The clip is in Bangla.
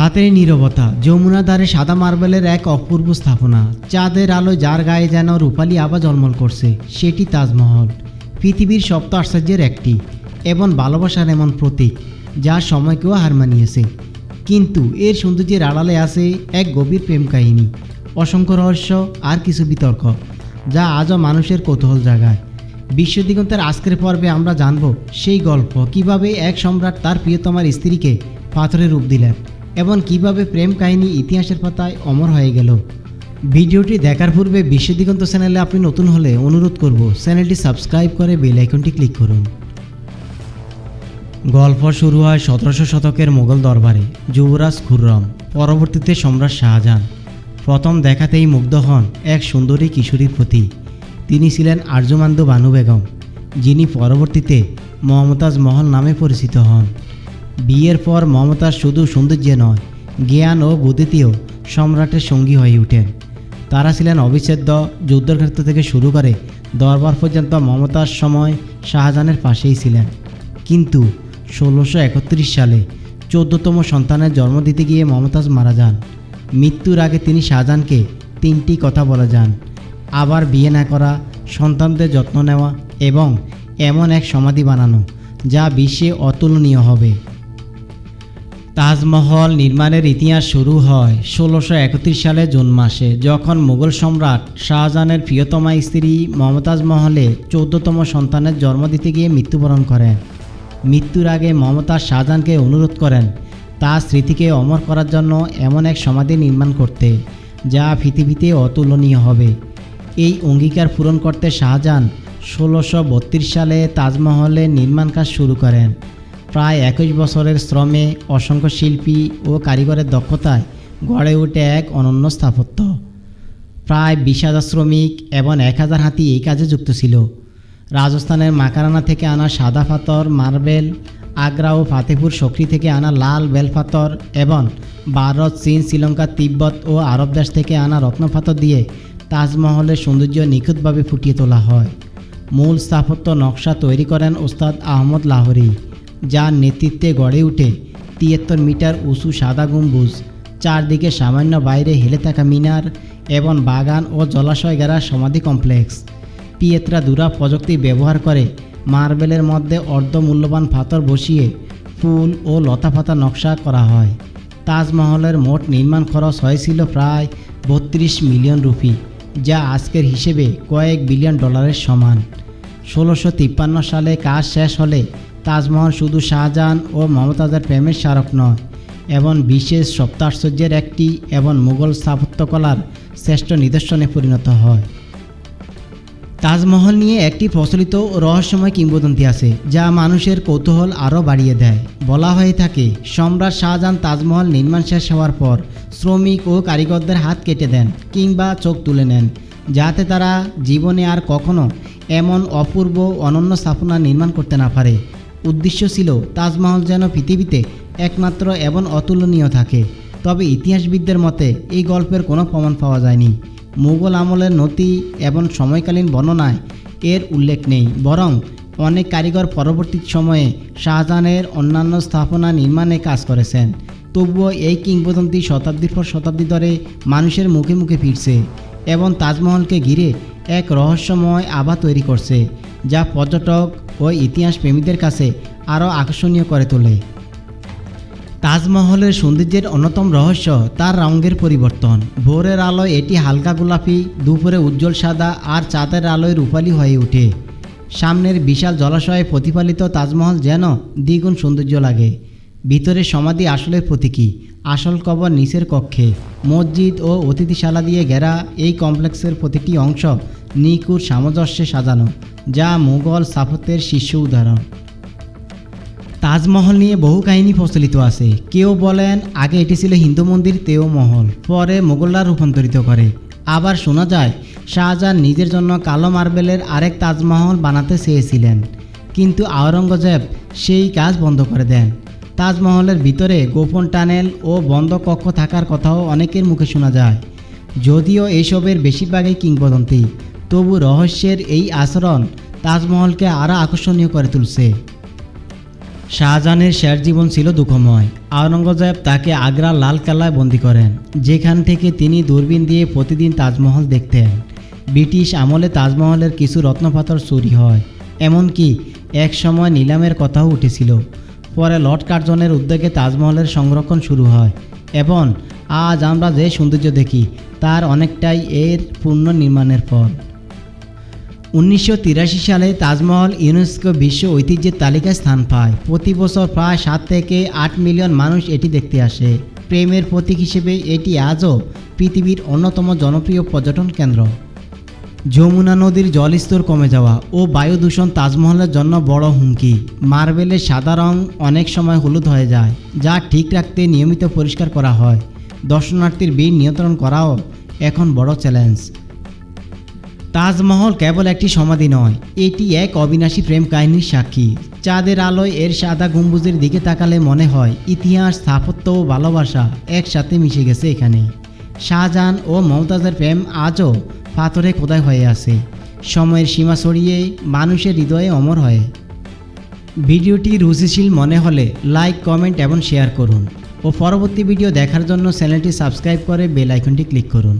রাতের নীরবতা যমুনা ধারে সাদা মার্বেলের এক অপূর্ব স্থাপনা, চাঁদের আলো যার গায়ে যেন রূপালী আবা জন্মল করছে, সেটি তাজমহল। পৃথিবীর সপ্ত আশ্চর্যের একটি, এবং ভালোবাসার এমন প্রতীক যা সময়কেও হার মানিয়েছে। কিন্তু এর সৌন্দর্যের আড়ালে আছে এক গভীর প্রেম কাহিনী, অসংখ্য রহস্য আর কিছু বিতর্ক, যা আজও মানুষের কৌতূহল জাগায়। বিশ্বদিগন্তের আজকের পর্বে আমরা জানব সেই গল্প কীভাবে এক সম্রাট তার প্রিয়তমার স্ত্রীকে পাথরে রূপ দিলেন। এবং কীভাবে প্রেম কাহিনী ইতিহাসের পাতায় অমর হয়ে গেল। ভিডিওটি দেখার পূর্বে বিশ্বদিগন্ত চ্যানেলে আপনি নতুন হলে অনুরোধ করব চ্যানেলটি সাবস্ক্রাইব করে বেল আইকনটি ক্লিক করুন। গল্প শুরু হয় সতেরোশো শতকের মোগল দরবারে, যুবরাজ খুররম, পরবর্তীতে সম্রাট শাহজাহান। প্রথম দেখাতেই মুগ্ধ হন এক সুন্দরী কিশোরীর প্রতি। তিনি ছিলেন আর্যমান্দ বানু বেগম, যিনি পরবর্তীতে মমতাজ মহল নামে পরিচিত হন। বিয়ের পর মমতাজ শুধু সৌন্দর্যে নয়, জ্ঞান ও বুদ্ধিতেও সম্রাটের সঙ্গী হয়ে ওঠেন। তারা ছিলেন অবিচ্ছেদ্য যুদ্ধক্ষেত্র থেকে শুরু করে দরবার পর্যন্ত মমতাজ সময় শাহজাহানের পাশেই ছিলেন। কিন্তু ষোলোশো একত্রিশ সালে চোদ্দতম সন্তানের জন্ম দিতে গিয়ে মমতাজ মারা যান। মৃত্যুর আগে তিনি শাহজাহানকে তিনটি কথা বলে যান, আবার বিয়ে না করা, সন্তানদের যত্ন নেওয়া এবং এমন এক সমাধি বানানো যা বিশ্বে অতুলনীয় হবে। তাজমহল নির্মাণের ইতিহাস শুরু হয় ষোলোশো একত্রিশ সালে জুন মাসে, যখন মুঘল সম্রাট শাহজাহানের প্রিয়তমা স্ত্রী মমতাজ মহলে চৌদ্দতম সন্তানের জন্ম দিতে গিয়ে মৃত্যুবরণ করেন। মৃত্যুর আগে মমতাজ শাহজাহানকে অনুরোধ করেন তার স্মৃতিকে অমর করার জন্য এমন এক সমাধি নির্মাণ করতে, যা পৃথিবীতে অতুলনীয় হবে। এই অঙ্গীকার পূরণ করতে শাহজাহান ষোলোশো সালে তাজমহলের নির্মাণ কাজ শুরু করেন। প্রায় একুশ বছরের শ্রমে অসংখ্য শিল্পী ও কারিগরের দক্ষতায় গড়ে ওঠে এক অনন্য স্থাপত্য। প্রায় বিশ হাজার শ্রমিক এবং এক হাজার হাতি এই কাজে যুক্ত ছিল। রাজস্থানের মাকারানা থেকে আনা সাদা পাথর, মার্বেল, আগ্রা ও ফাতেপুর শক্রি থেকে আনা লাল বেল পাথর এবং ভারত, চীন, শ্রীলঙ্কা, তিব্বত ও আরব দেশ থেকে আনা রত্ন পাথর দিয়ে তাজমহলের সৌন্দর্য নিখুঁতভাবে ফুটিয়ে তোলা হয়। মূল স্থাপত্য নকশা তৈরি করেন ওস্তাদ আহমদ লাহোরি। যার নেতৃত্বে গড়ে উঠে তিয়াত্তর মিটার উঁচু সাদা গম্বুজ, চারদিকে সামান্য বাইরে হেলে থাকা মিনার এবং বাগান ও জলাশয় ঘেরা সমাধি কমপ্লেক্স। পিয়েত্রা দুরা প্রযুক্তি ব্যবহার করে মার্বেলের মধ্যে অর্ধ মূল্যবান পাথর বসিয়ে ফুল ও লতা পাতা নকশা করা হয়। তাজমহলের মোট নির্মাণ খরচ হয়েছিল প্রায় বত্রিশ মিলিয়ন রুপি, যা আজকের হিসেবে কয়েক বিলিয়ন ডলারের সমান। ষোলোশো তিপ্পান্ন সালে কাজ শেষ হলে তাজমহল শুধু শাহজাহান ও মমতাজের প্রেমের স্মারক নয়, এবং বিশেষ সপ্তাশ্চর্যের একটি এবং মুঘল স্থাপত্যকলার শ্রেষ্ঠ নিদর্শনে পরিণত হয়। তাজমহল নিয়ে একটি প্রচলিত রহস্যময় কিংবদন্তি আছে, যা মানুষের কৌতূহল আরও বাড়িয়ে দেয়। বলা হয়ে থাকে, সম্রাট শাহজাহান তাজমহল নির্মাণ শেষ হওয়ার পর শ্রমিক ও কারিগরদের হাত কেটে দেন কিংবা চোখ তুলে নেন, যাতে তারা জীবনে আর কখনো এমন অপূর্ব অনন্য স্থাপনা নির্মাণ করতে না পারে। উদ্দেশ্য ছিল তাজমহল যেন পৃথিবীতে একমাত্র এবং অতুলনীয় থাকে। তবে ইতিহাসবিদদের মতে এই গল্পের কোনো প্রমাণ পাওয়া যায়নি। মুঘল আমলের নথি এবং সময়কালীন বর্ণনায় এর উল্লেখ নেই। বরং অনেক কারিগর পরবর্তী সময়ে শাহজাহানের অন্যান্য স্থাপনা নির্মাণে কাজ করেছেন। তবুও এই কিংবদন্তি শতাব্দীর পর শতাব্দী ধরে মানুষের মুখে মুখে ফিরছে। এবং তাজমহলকে ঘিরে এক রহস্যময় আভা তৈরি করছে, যা পর্যটক ও ইতিহাস প্রেমীদের কাছে আরও আকর্ষণীয় করে তোলে। তাজমহলের সৌন্দর্যের অন্যতম রহস্য তার রঙের পরিবর্তন। ভোরের আলোয় এটি হালকা গোলাপি, দুপুরে উজ্জ্বল সাদা আর চাঁদের আলোয় রূপালী হয়ে ওঠে। সামনের বিশাল জলাশয়ে প্রতিফলিত তাজমহল যেন দ্বিগুণ সৌন্দর্য লাগে। ভিতরে সমাধি আসলের প্রতীকী। আসল কবর নিচের কক্ষে। মসজিদ ও অতিথিশালা দিয়ে ঘেরা এই কমপ্লেক্সের প্রতিটি অংশ নিকুর সামঞ্জস্যে সাজানো, যা মুঘল স্থাপত্যের শীর্ষ উদাহরণ। তাজমহল নিয়ে বহু কাহিনী প্রচলিত আছে। কেউ বলেন, আগে এটি ছিল হিন্দু মন্দির, তেও মহল। পরে মোগলরা রূপান্তরিত করে। আবার শোনা যায়, শাহজাহান নিজের জন্য কালো মার্বেলের আরেক তাজমহল বানাতে চেয়েছিলেন। কিন্তু আওরঙ্গজেব সেই কাজ বন্ধ করে দেন। তাজমহলের ভিতরে গোপন টানেল ও বন্ধ কক্ষ থাকার কথাও অনেকের মুখে শোনা যায়। যদিও এসবের বেশিরভাগই কিংবদন্তি, তবু রহস্যের এই আচরণ তাজমহলকে আরও আকর্ষণীয় করে তুলছে। শাহজাহানের শেষ জীবন ছিল দুঃখময়। আওরঙ্গজেব তাকে আগ্রার লাল কেল্লায় বন্দি করেন, যেখান থেকে তিনি দূরবীন দিয়ে প্রতিদিন তাজমহল দেখতেন। ব্রিটিশ আমলে তাজমহলের কিছু রত্নপাথর চুরি হয়, এমনকি এক সময় নিলামের কথাও উঠেছিল। পরে লর্ড কার্জনের উদ্যোগে তাজমহলের সংরক্ষণ শুরু হয় এবং আজ আমরা যে সৌন্দর্য দেখি, তার অনেকটাই এর পূর্ণ নির্মাণের ফল উনিশশো সালে তাজমহল ইউনেস্কো বিশ্ব ঐতিহ্যের তালিকায় স্থান পায়। প্রতি বছর প্রায় সাত থেকে আট মিলিয়ন মানুষ এটি দেখতে আসে। প্রেমের প্রতীক হিসেবে এটি আজও পৃথিবীর অন্যতম জনপ্রিয় পর্যটন কেন্দ্র। যমুনা নদীর জলস্তর কমে যাওয়া ও বায়ু দূষণ তাজমহলের জন্য বড় হুমকি। মার্বেলের সাদা রং অনেক সময় হলুদ হয়ে যায়, যা ঠিক রাখতে নিয়মিত পরিষ্কার করা হয়। দর্শনার্থীর ভিড় নিয়ন্ত্রণ করাও এখন বড় চ্যালেঞ্জ। তাজমহল কেবল একটি সমাধি নয়, এটি এক অবিনাশী প্রেম কাহিনীর সাক্ষী। চাঁদের আলোয় এর সাদা গম্বুজের দিকে তাকালে মনে হয়, ইতিহাস, স্থাপত্য ও ভালোবাসা একসাথে মিশে গেছে এখানে শাহজাহান ও মমতাজের প্রেম আজও পাথরে খোদাই হয়ে আসে সময়ের সীমা সরিয়ে মানুষের হৃদয়ে অমর হয়। ভিডিওটি রুচিশীল মনে হলে লাইক, কমেন্ট এবং শেয়ার করুন। ও পরবর্তী ভিডিও দেখার জন্য চ্যানেলটি সাবস্ক্রাইব করে বেল আইকনটি ক্লিক করুন।